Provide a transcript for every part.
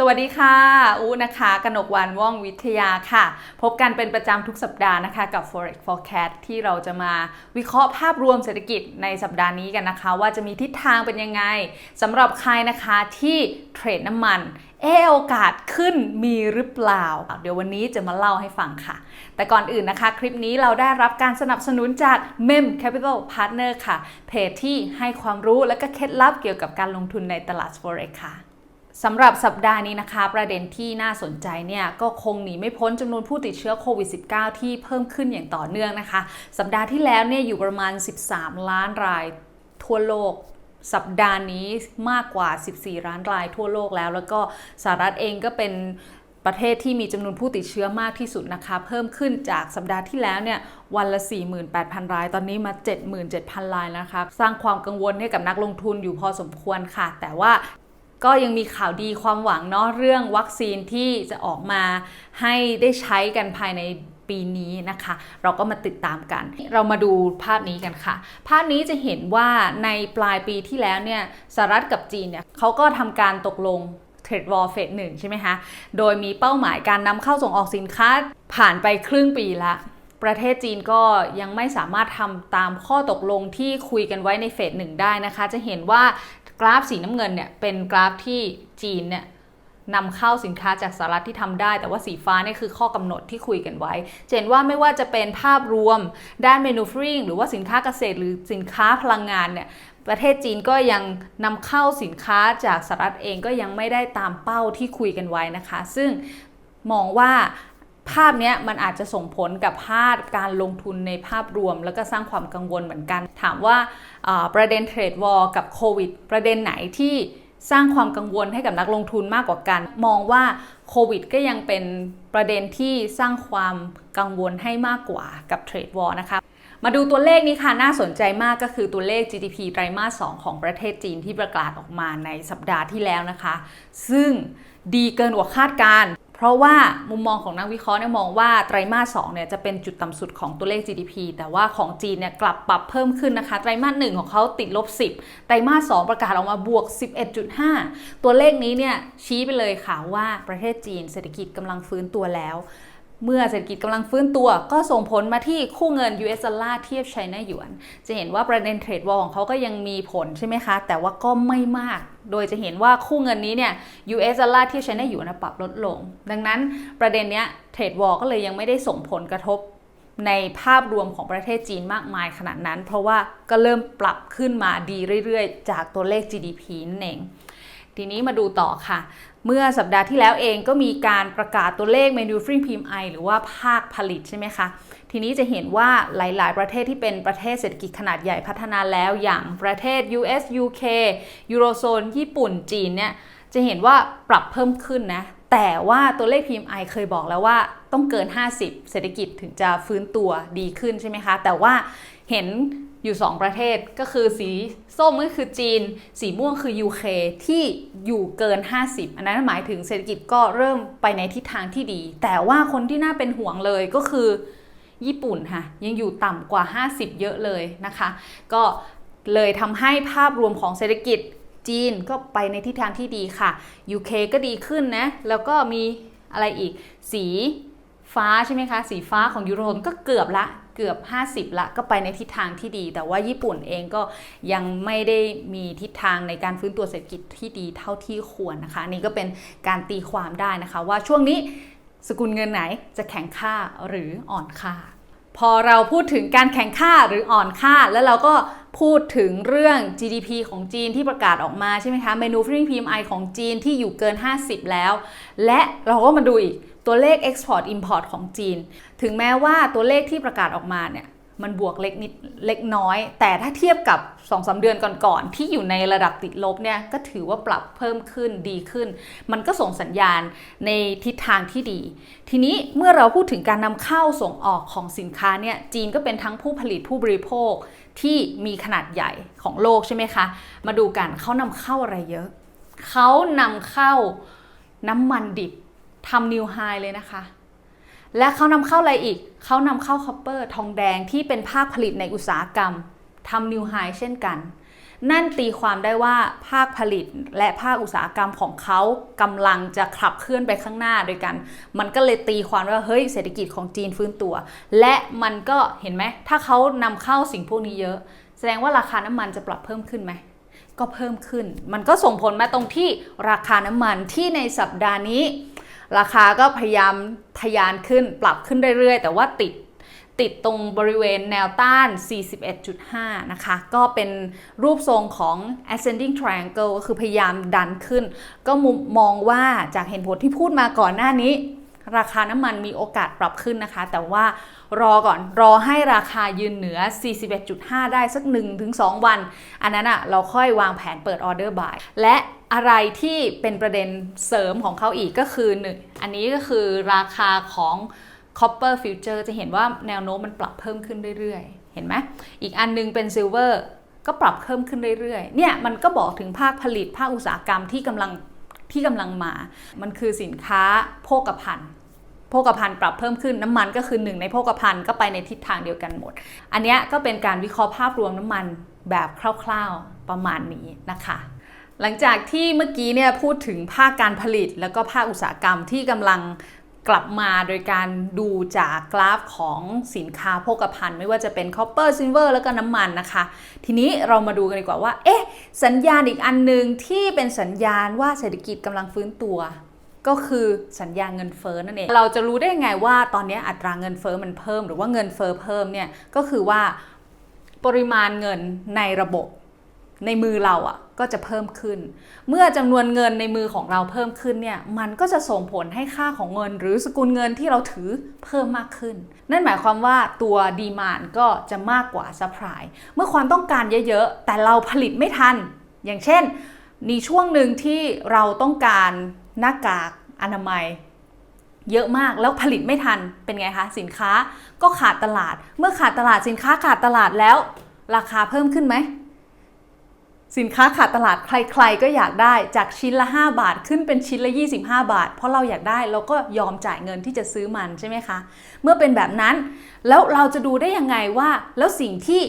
สวัสดีค่ะ อูนะคะกนกวันว่องวิทยาค่ะ พบกันเป็นประจำทุกสัปดาห์นะคะ กับ Forex Forecast ที่เราจะมาวิเคราะห์ภาพรวมเศรษฐกิจในสัปดาห์นี้กันนะคะ ว่าจะมีทิศทางเป็นยังไงสำหรับใครนะคะที่เทรดน้ำมันเออโอกาสขึ้นมีหรือเปล่า เดี๋ยววันนี้จะมาเล่าให้ฟังค่ะ แต่ก่อนอื่นนะคะ คลิปนี้เราได้รับการสนับสนุนจาก Mem Capital Partner ค่ะ เพจที่ให้ความรู้และก็เคล็ดลับเกี่ยวกับการลงทุนในตลาด Forex ค่ะ สำหรับสัปดาห์นี้นะคะ ประเด็นที่น่าสนใจเนี่ยก็คงหนีไม่พ้นจำนวนผู้ติดเชื้อโควิด -19 ที่เพิ่มขึ้นอย่างต่อเนื่องนะคะ สัปดาห์ที่แล้วเนี่ยอยู่ประมาณ 13 ล้านรายทั่วโลกสัปดาห์นี้มากกว่า 14 ล้านรายทั่วโลกแล้ว แล้วก็สหรัฐเองก็เป็นประเทศที่มีจำนวนผู้ติดเชื้อมากที่สุดนะคะ เพิ่มขึ้นจากสัปดาห์ที่แล้วเนี่ยวันละ 48,000 ราย ตอนนี้มา 77,000 รายนะคะ สร้างความกังวลให้กับนักลงทุนอยู่พอสมควรค่ะ แต่ว่า ก็ยังมีข่าวดีความหวังเนาะเรื่องวัคซีนที่จะออกมาให้ได้ใช้กันภายในปีนี้นะคะ เราก็มาติดตามกัน เรามาดูภาพนี้กันค่ะ ภาพนี้จะเห็นว่าในปลายปีที่แล้วเนี่ยสหรัฐกับจีนเนี่ยเขาก็ทำการตกลงเทรดวอลเฟสหนึ่งใช่ไหมคะโดยมีเป้าหมายการนำเข้าส่งออกสินค้าผ่านไปครึ่งปีละประเทศจีนก็ยังไม่สามารถทำตามข้อตกลงที่คุยกันไว้ในเฟสหนึ่งได้นะคะ จะเห็นว่า กราฟสีน้ำเงินเนี่ยเป็นกราฟที่จีนเนี่ยนำเข้าสินค้าจากสหรัฐที่ทำได้ แต่ว่าสีฟ้านี่คือข้อกำหนดที่คุยกันไว้จเห็นว่าไม่ว่าจะเป็นภาพรวมด้าน manufacturing หรือว่าสินค้าเกษตรหรือสินค้าพลังงานเนี่ยประเทศจีนก็ยังนำเข้าสินค้าจากสหรัฐเองก็ยังไม่ได้ตามเป้าที่คุยกันไว้นะคะ ซึ่งมองว่าภาพนี้มันอาจจะส่งผลกับภาพการลงทุนในภาพรวม แล้วก็สร้างความกังวลเหมือนกัน ถามว่า ประเด็นเทรดวอลกับโควิด ประเด็นไหนที่สร้างความกังวลให้กับนักลงทุนมากกว่ากัน มองว่าโควิดก็ยังเป็นประเด็นที่สร้างความกังวลให้มากกว่ากับเทรดวอลนะคะมาดูตัวเลขนี้ค่ะ น่าสนใจมากก็คือตัวเลข GDP ไตรมาส 2 ของประเทศจีนที่ประกาศออกมาในสัปดาห์ที่แล้วนะคะ ซึ่งดีเกินกว่าคาดการณ์ เพราะว่ามุมมองของนักวิเคราะห์เนี่ยมองว่าไตรมาส2เนี่ยจะเป็นจุดต่ำสุดของตัวเลข GDP แต่ว่าของจีนเนี่ยกลับปรับเพิ่มขึ้นนะคะ ไตรมาส1ของเขาติดลบ 10 ไตรมาส2ประกาศออกมาบวก 11.5 ตัวเลขนี้เนี่ยชี้ไปเลยค่ะว่าประเทศจีนเศรษฐกิจกำลังฟื้นตัวแล้วเมื่อเศรษฐกิจกำลังฟื้นตัวก็ส่งผลมาที่คู่เงิน US ดอลลาร์เทียบไชน่าหยวน จะเห็นว่าประเด็นเทรดวอลของเขาก็ยังมีผลใช่ไหมคะ แต่ว่าก็ไม่มาก โดยจะเห็นว่าคู่เงินนี้เนี่ย US ดอลลาร์ที่ใช้ในอยู่นะปรับลดลง ดังนั้นประเด็นเนี้ยเทรดวอลก็เลยยังไม่ได้ส่งผลกระทบในภาพรวมของประเทศจีนมากมายขนาดนั้น เพราะว่าก็เริ่มปรับขึ้นมาดีเรื่อยๆ จากตัวเลข GDP นั่นเอง ทีนี้มาดูต่อค่ะ เมื่อสัปดาห์ที่แล้วเองก็มีการประกาศตัวเลข manufacturing PMI หรือว่าภาคผลิตใช่ไหมคะ ทีนี้จะเห็นว่าหลาย ๆ ประเทศที่เป็นประเทศเศรษฐกิจขนาดใหญ่พัฒนาแล้วอย่างประเทศ US UK Eurozone ญี่ปุ่นจีนเนี่ยจะเห็นว่าปรับเพิ่มขึ้นนะ แต่ว่าตัวเลข PMI เคยบอกแล้วว่าต้องเกิน 50 เศรษฐกิจถึงจะฟื้นตัวดีขึ้นใช่ไหมคะ แต่ว่าเห็น อยู่ 2 ประเทศก็คือสีส้มก็คือจีน สีม่วงคือ UK ที่อยู่เกิน 50 อันนั้นหมายถึงเศรษฐกิจก็เริ่มไปในทิศทางที่ดี แต่ว่าคนที่น่าเป็นห่วงเลยก็คือ ญี่ปุ่นค่ะยังอยู่ต่ำกว่า 50 เยอะเลยนะคะ ก็เลยทำให้ภาพรวมของเศรษฐกิจจีนก็ไปในทิศทางที่ดีค่ะ UK ก็ดีขึ้นนะ แล้วก็มีอะไรอีก สีฟ้าใช่ไหมคะ สีฟ้าของยูโรโซนก็เกือบละ เกือบ 50 ละก็ไปในทิศทางที่ดี แต่ว่าญี่ปุ่นเองก็ยังไม่ได้มีทิศทางในการฟื้นตัวเศรษฐกิจที่ดีเท่าที่ควรนะคะนี่ก็เป็นการตีความได้นะคะ ว่าช่วงนี้สกุลเงินไหนจะแข็งค่าหรืออ่อนค่า พอเราพูดถึงการแข่งค่าหรืออ่อนค่า แล้วเราก็พูดถึงเรื่อง GDP ของจีนที่ประกาศออกมาใช่ไหมคะ Manufacturing PMI ของจีนที่อยู่เกิน 50 แล้ว และเราก็มาดูอีกตัวเลข Export Import ของจีน ถึงแม้ว่าตัวเลขที่ประกาศออกมาเนี่ย มันบวกเล็กนิดเล็กน้อย แต่ถ้าเทียบกับ2อสเดือนก่อนๆที่อยู่ในระดับติดลบเนี่ยก็ถือว่าปรับเพิ่มขึ้นดีขึ้น มันก็ส่งสัญญาณในทิศทางที่ดี ทีนี้เมื่อเราพูดถึงการนำเข้าส่งออกของสินค้าเนี่ยจีนก็เป็นทั้งผู้ผลิตผู้บริโภคที่มีขนาดใหญ่ของโลกใช่ไหมคะ มาดูกันเขานำเข้าอะไรเยอะเขานำเข้าน้ำมันดิบทำนิวไฮเลยนะคะ และเขานำเข้าอะไรอีก เขานำเข้าคอปเปอร์ทองแดงที่เป็นภาคผลิตในอุตสาหกรรมทำนิวไฮเช่นกัน นั่นตีความได้ว่าภาคผลิตและภาคอุตสาหกรรมของเขากำลังจะขับเคลื่อนไปข้างหน้าโดยกัน มันก็เลยตีความว่าเฮ้ยเศรษฐกิจของจีนฟื้นตัว และมันก็เห็นไหมถ้าเขานำเข้าสิ่งพวกนี้เยอะ แสดงว่าราคาน้ำมันจะปรับเพิ่มขึ้นไหมก็เพิ่มขึ้น มันก็ส่งผลมาตรงที่ราคาน้ำมันที่ในสัปดาห์นี้ ราคาก็พยายามทะยานขึ้นปรับขึ้นเรื่อยๆ แต่ว่าติดติดตรงบริเวณแนวต้าน 41.5 นะคะ ก็เป็นรูปทรงของ ascending triangle ก็คือพยายามดันขึ้น ก็มุมมองว่าจากเห็นผลที่พูดมาก่อนหน้านี้ ราคาน้ำมันมีโอกาสปรับขึ้นนะคะ แต่ว่ารอก่อน รอให้ราคายืนเหนือ 41.5 ได้สัก 1-2 วัน อันนั้นอะเราค่อยวางแผนเปิดออเดอร์บาย และ อะไรที่เป็นประเด็นเสริมของเขาอีกก็คือหนึ่งอันนี้ก็คือราคาของ copper future จะเห็นว่าแนวโน้มมันปรับเพิ่มขึ้นเรื่อยๆ เห็นไหมอีกอันนึงเป็น silver ก็ปรับเพิ่มขึ้นเรื่อยๆ เนี่ยมันก็บอกถึงภาคผลิตภาคอุตสาหกรรมที่กำลังที่กำลังมา มันคือสินค้าโภคภัณฑ์โภคภัณฑ์ปรับเพิ่มขึ้นน้ำมันก็คือหนึ่งในโภคภัณฑ์ก็ไปในทิศทางเดียวกันหมด อันนี้ก็เป็นการวิเคราะห์ภาพรวมน้ำมันแบบคร่าว ๆประมาณนี้นะคะ หลังจากที่เมื่อกี้เนี่ยพูดถึงภาคการผลิต แล้วก็ภาคอุตสาหกรรมที่กำลังกลับมาโดยการดูจากกราฟของสินค้าโภคภัณฑ์ ไม่ว่าจะเป็นคอปเปอร์ซิลเวอร์แล้วก็น้ำมันนะคะ ทีนี้เรามาดูกันดีกว่าว่า เอ๊ะ สัญญาณอีกอันหนึ่งที่เป็นสัญญาณว่าเศรษฐกิจกำลังฟื้นตัว ก็คือสัญญาณเงินเฟ้อนั่นเอง เราจะรู้ได้ยังไงว่าตอนนี้อัตราเงินเฟ้อมันเพิ่ม หรือว่าเงินเฟ้อเพิ่มเนี่ยก็คือว่าปริมาณเงินในระบบในมือเราอะ่ะ ก็จะเพิ่มขึ้น เมื่อจำนวนเงินในมือของเราเพิ่มขึ้นเนี่ยมันก็จะส่งผลให้ค่าของเงิน หรือสกุลเงินที่เราถือเพิ่มมากขึ้น นั่นหมายความว่าตัวดีมานก็จะมากกว่าซัพพลายเมื่อความต้องการเยอะๆ แต่เราผลิตไม่ทัน อย่างเช่นมีช่วงหนึ่งที่เราต้องการหน้ากากอนามัยเยอะมากแล้วผลิตไม่ทันเป็นไงคะ สินค้าก็ขาดตลาด เมื่อขาดตลาดสินค้าขาดตลาดแล้ว ราคาเพิ่มขึ้นไหม สินค้าขาดตลาดใครๆ ก็อยากได้จากชิ้นละ 5 บาทขึ้นเป็นชิ้นละ 25 บาท เพราะเราอยากได้เราก็ยอมจ่ายเงินที่จะซื้อมันใช่ไหมคะ เมื่อเป็นแบบนั้น แล้วเราจะดูได้ยังไงว่า แล้วสิ่งที่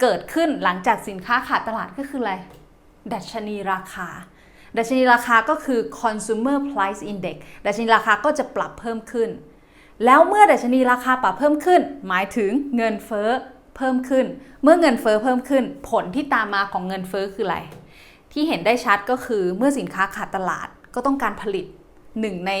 เกิดขึ้นหลังจากสินค้าขาดตลาดก็คืออะไร ดัชนีราคา ดัชนีราคาก็คือ consumer price index ดัชนีราคาก็จะปรับเพิ่มขึ้น แล้วเมื่อดัชนีราคาปรับเพิ่มขึ้น หมายถึงเงินเฟ้อ เพิ่มขึ้น เมื่อเงินเฟ้อเพิ่มขึ้น ผลที่ตามมาของเงินเฟ้อคืออะไร ที่เห็นได้ชัดก็คือเมื่อสินค้าขาดตลาดก็ต้องการผลิตหนึ่งใน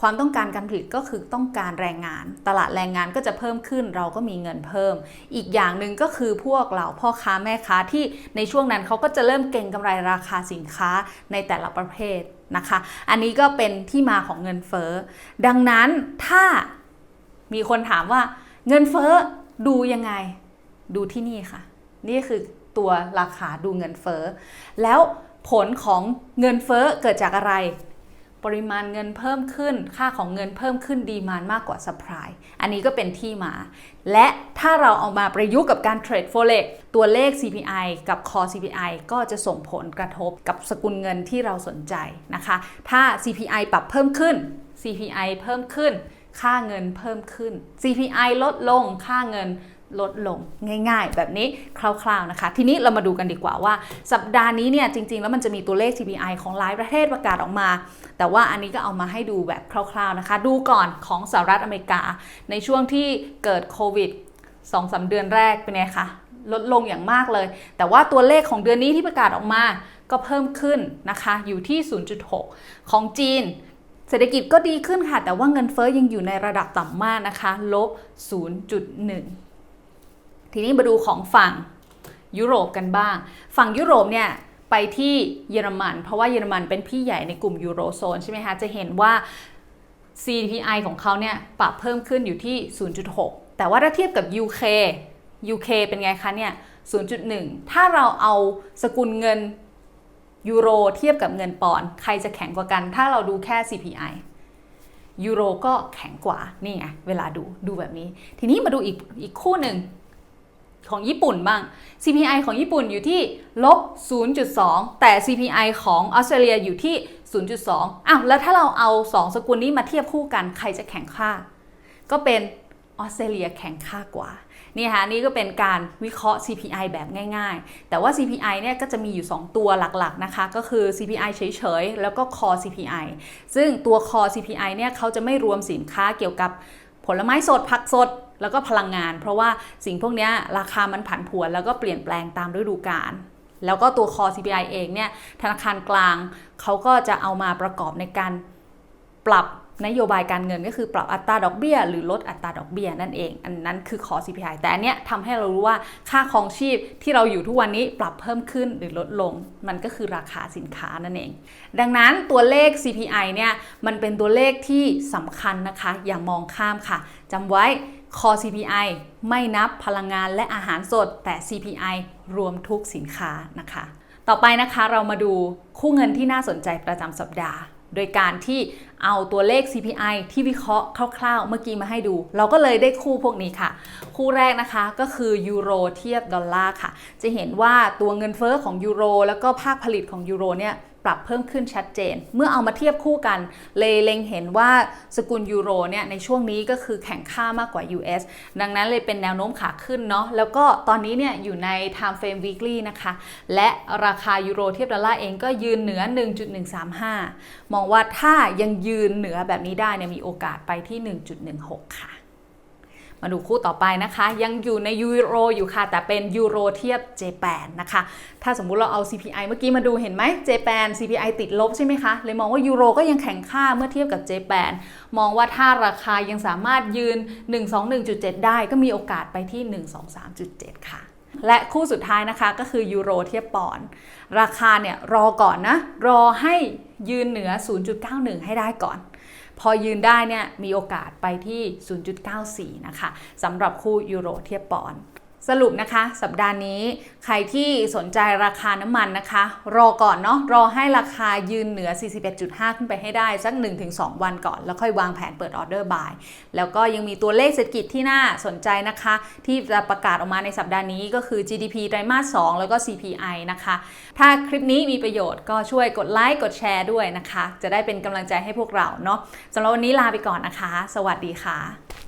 ความต้องการการผลิตก็คือต้องการแรงงาน ตลาดแรงงานก็จะเพิ่มขึ้น เราก็มีเงินเพิ่ม อีกอย่างหนึ่งก็คือพวกเราพ่อค้าแม่ค้าที่ในช่วงนั้นเขาก็จะเริ่มเก็งกำไรราคาสินค้าในแต่ละประเภทนะคะ อันนี้ก็เป็นที่มาของเงินเฟ้อ ดังนั้นถ้ามีคนถามว่าเงินเฟ้อดูยังไง ดูที่นี่ค่ะ นี่คือตัวราคาดูเงินเฟ้อ แล้วผลของเงินเฟ้อเกิดจากอะไร ปริมาณเงินเพิ่มขึ้น ค่าของเงินเพิ่มขึ้นดีมานมากกว่า supply อันนี้ก็เป็นที่มา และถ้าเราเอามาประยุกต์กับการเทรด forex ตัวเลข CPI กับ core CPI ก็จะส่งผลกระทบกับสกุลเงินที่เราสนใจนะคะ ถ้า CPI ปรับเพิ่มขึ้น CPI เพิ่มขึ้น ค่าเงินเพิ่มขึ้น CPI ลดลง ค่าเงิน ลดลงง่าย ๆ แบบนี้คร่าวๆนะคะ ทีนี้เรามาดูกันดีกว่าว่า สัปดาห์นี้เนี่ยจริง ๆ แล้วมันจะมีตัวเลข CPI ของหลายประเทศประกาศออกมา แต่ว่าอันนี้ก็เอามาให้ดูแบบคร่าวๆนะคะ ดูก่อนของสหรัฐอเมริกา ในช่วงที่เกิดโควิด2-3 เดือนแรกเป็นไงคะลดลงอย่างมากเลย แต่ว่าตัวเลขของเดือนนี้ที่ประกาศออกมาก็เพิ่มขึ้นนะคะ อยู่ที่ 0.6 ของจีน เศรษฐกิจก็ดีขึ้นค่ะ แต่ว่าเงินเฟอ้อยังอยู่ในระดับต่ำมากนะคะ ลบ 0.1 ทีนี้มาดูของฝั่งยุโรปกันบ้าง ฝั่งยุโรปเนี่ยไปที่เยอรมัน เพราะว่าเยอรมันเป็นพี่ใหญ่ในกลุ่มยูโรโซนใช่ไหมคะ จะเห็นว่า CPI ของเขาเนี่ยปรับเพิ่มขึ้นอยู่ที่ 0.6 แต่ว่าถ้าเทียบกับ UK UK เป็นไงคะเนี่ย 0.1 ถ้าเราเอาสกุลเงินยูโรเทียบกับเงินปอนด์ใครจะแข็งกว่ากัน ถ้าเราดูแค่ CPI ยูโรก็แข็งกว่า นี่ไง เวลาดูดูแบบนี้ ทีนี้มาดูอีกอีกคู่หนึ่ง ของญี่ปุ่นบ้าง CPI ของญี่ปุ่นอยู่ที่ลบ 0.2 แต่ CPI ของออสเตรเลียอยู่ที่ 0.2 อ้าว แล้วถ้าเราเอา 2 สกุลนี้มาเทียบคู่กันใครจะแข่งค่า ก็เป็นออสเตรเลียแข็งค่ากว่า นี่ค่ะนี่ก็เป็นการวิเคราะห์ CPI แบบง่าย ๆ แต่ว่า CPI เนี่ยก็จะมีอยู่ 2 ตัวหลักๆนะคะ ก็คือ CPI เฉยๆ แล้วก็ Core CPI ซึ่งตัว Core CPI เนี่ยเขาจะไม่รวมสินค้าเกี่ยวกับผลไม้สดผักสด แล้วก็พลังงาน เพราะว่าสิ่งพวกนี้ราคามันผันผวนแล้วก็เปลี่ยนแปลงตามฤดูกาลแล้วก็ตัว Core CPI เองเนี่ยธนาคารกลางเขาก็จะเอามาประกอบในการปรับนโยบายการเงินก็คือปรับอัตราดอกเบี้ย หรือลดอัตราดอกเบี้ยนั่นเอง อันนั้นคือ Core CPI แต่อันเนี้ยทำให้เรารู้ว่าค่าครองชีพที่เราอยู่ทุกวันนี้ปรับเพิ่มขึ้นหรือลดลง มันก็คือราคาสินค้านั่นเอง ดังนั้นตัวเลข CPI เนี่ยมันเป็นตัวเลขที่สำคัญนะคะ อย่ามองข้ามค่ะจำไว้ Core CPI ไม่นับพลังงานและอาหารสด แต่ CPI รวมทุกสินค้านะคะ ต่อไปนะคะเรามาดูคู่เงินที่น่าสนใจประจำสัปดาห์ โดยการที่เอาตัวเลข CPI ที่วิเคราะห์คร่าวๆ เมื่อกี้มาให้ดู เราก็เลยได้คู่พวกนี้ค่ะ คู่แรกนะคะก็คือยูโรเทียบดอลลาร์ค่ะ จะเห็นว่าตัวเงินเฟอ้อของยูโรแล้วก็ภาคผลิตของยูโรเนี่ย ปรับเพิ่มขึ้นชัดเจน เมื่อเอามาเทียบคู่กัน เลยเล็งเห็นว่าสกุลยูโรเนี่ยในช่วงนี้ก็คือแข่งค่ามากกว่า US ดังนั้นเลยเป็นแนวโน้มขาขึ้นเนาะแล้วก็ตอนนี้เนี่ยอยู่ใน time frame weekly นะคะ และราคายูโรเทียบดอลลาร์เองก็ยืนเหนือ 1.135 มองว่าถ้ายังยืนเหนือแบบนี้ได้เนี่ยมีโอกาสไปที่ 1.16 ค่ะ มาดูคู่ต่อไปนะคะ ยังอยู่ในยูโรอยู่ค่ะ แต่เป็นยูโรเทียบเจแปนนะคะ ถ้าสมมุติเราเอา CPI เมื่อกี้มาดูเห็นไหมเจแปน CPI ติดลบใช่ไหมคะ เลยมองว่ายูโรก็ยังแข็งค่าเมื่อเทียบกับเจแปนมองว่าถ้าราคายังสามารถยืน 121.7 ได้ก็มีโอกาสไปที่ 123.7 ค่ะและคู่สุดท้ายนะคะก็คือยูโรเทียบปอน ราคาเนี่ยรอก่อนนะ รอให้ยืนเหนือ 0.91 ให้ได้ก่อน พอยืนได้เนี่ยมีโอกาสไปที่ 0.94 นะคะสำหรับคู่ยูโรเทียบปอนด์ สรุปนะคะสัปดาห์นี้ใครที่สนใจราคาน้ำมันนะคะ รอก่อนเนาะรอให้ราคายืนเหนือ 41.5 ขึ้นไปให้ได้สัก 1-2 วันก่อน แล้วค่อยวางแผนเปิดออเดอร์บาย แล้วก็ยังมีตัวเลขเศรษฐกิจที่น่าสนใจนะคะ ที่จะประกาศออกมาในสัปดาห์นี้ก็คือ GDP ไตรมาส 2 แล้วก็ CPI นะคะ ถ้าคลิปนี้มีประโยชน์ก็ช่วยกดไลค์กดแชร์ด้วยนะคะ จะได้เป็นกำลังใจให้พวกเราเนาะสำหรับวันนี้ลาไปก่อนนะคะ สวัสดีค่ะ